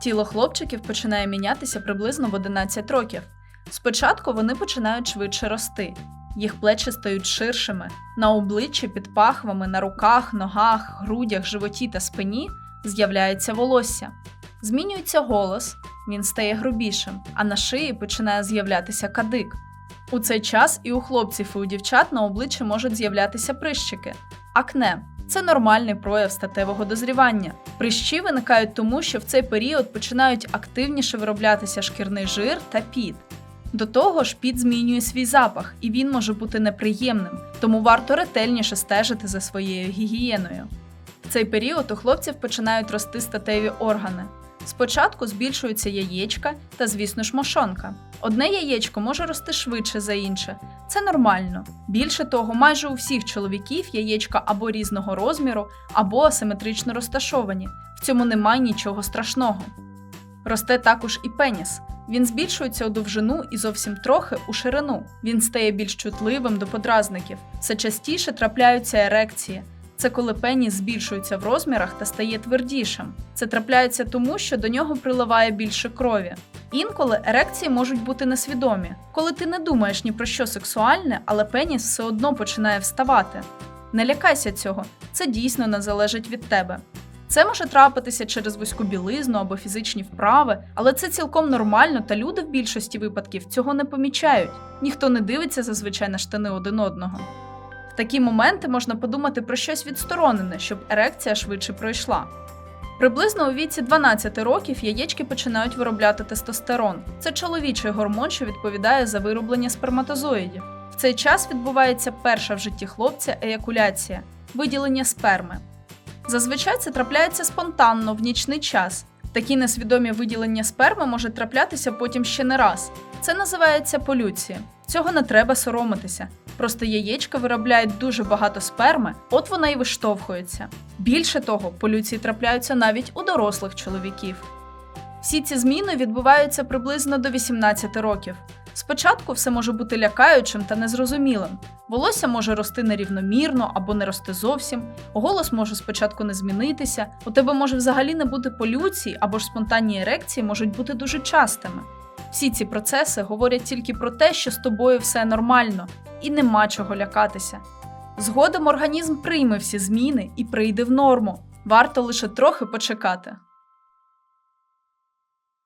Тіло хлопчиків починає мінятися приблизно в 11 років. Спочатку вони починають швидше рости. Їх плечі стають ширшими. На обличчі, під пахвами, на руках, ногах, грудях, животі та спині з'являється волосся. Змінюється голос, він стає грубішим, а на шиї починає з'являтися кадик. У цей час і у хлопців, і у дівчат на обличчі можуть з'являтися прищики. Акне це нормальний прояв статевого дозрівання. Прищі виникають тому, що в цей період починають активніше вироблятися шкірний жир та піт. До того ж, піт змінює свій запах, і він може бути неприємним, тому варто ретельніше стежити за своєю гігієною. В цей період у хлопців починають рости статеві органи. Спочатку збільшуються яєчка та, звісно ж, мошонка. Одне яєчко може рости швидше за інше. Це нормально. Більше того, майже у всіх чоловіків яєчка або різного розміру, або асиметрично розташовані. В цьому немає нічого страшного. Росте також і пеніс. Він збільшується у довжину і зовсім трохи у ширину. Він стає більш чутливим до подразників. Все частіше трапляються ерекції. Це коли пеніс збільшується в розмірах та стає твердішим. Це трапляється тому, що до нього приливає більше крові. Інколи ерекції можуть бути несвідомі, коли ти не думаєш ні про що сексуальне, але пеніс все одно починає вставати. Не лякайся цього, це дійсно не залежить від тебе. Це може трапитися через вузьку білизну або фізичні вправи, але це цілком нормально, та люди в більшості випадків цього не помічають. Ніхто не дивиться зазвичай на штани один одного. В такі моменти можна подумати про щось відсторонене, щоб ерекція швидше пройшла. Приблизно у віці 12 років яєчки починають виробляти тестостерон. Це чоловічий гормон, що відповідає за вироблення сперматозоїдів. В цей час відбувається перша в житті хлопця еякуляція виділення сперми. Зазвичай це трапляється спонтанно в нічний час. Такі несвідомі виділення сперми може траплятися потім ще не раз. Це називається полюція. Цього не треба соромитися. Просто яєчка виробляють дуже багато сперми, от вона і виштовхується. Більше того, полюції трапляються навіть у дорослих чоловіків. Всі ці зміни відбуваються приблизно до 18 років. Спочатку все може бути лякаючим та незрозумілим. Волосся може рости нерівномірно або не рости зовсім, голос може спочатку не змінитися, у тебе може взагалі не бути полюцій або ж спонтанні ерекції можуть бути дуже частими. Всі ці процеси говорять тільки про те, що з тобою все нормально і нема чого лякатися. Згодом організм прийме всі зміни і прийде в норму. Варто лише трохи почекати.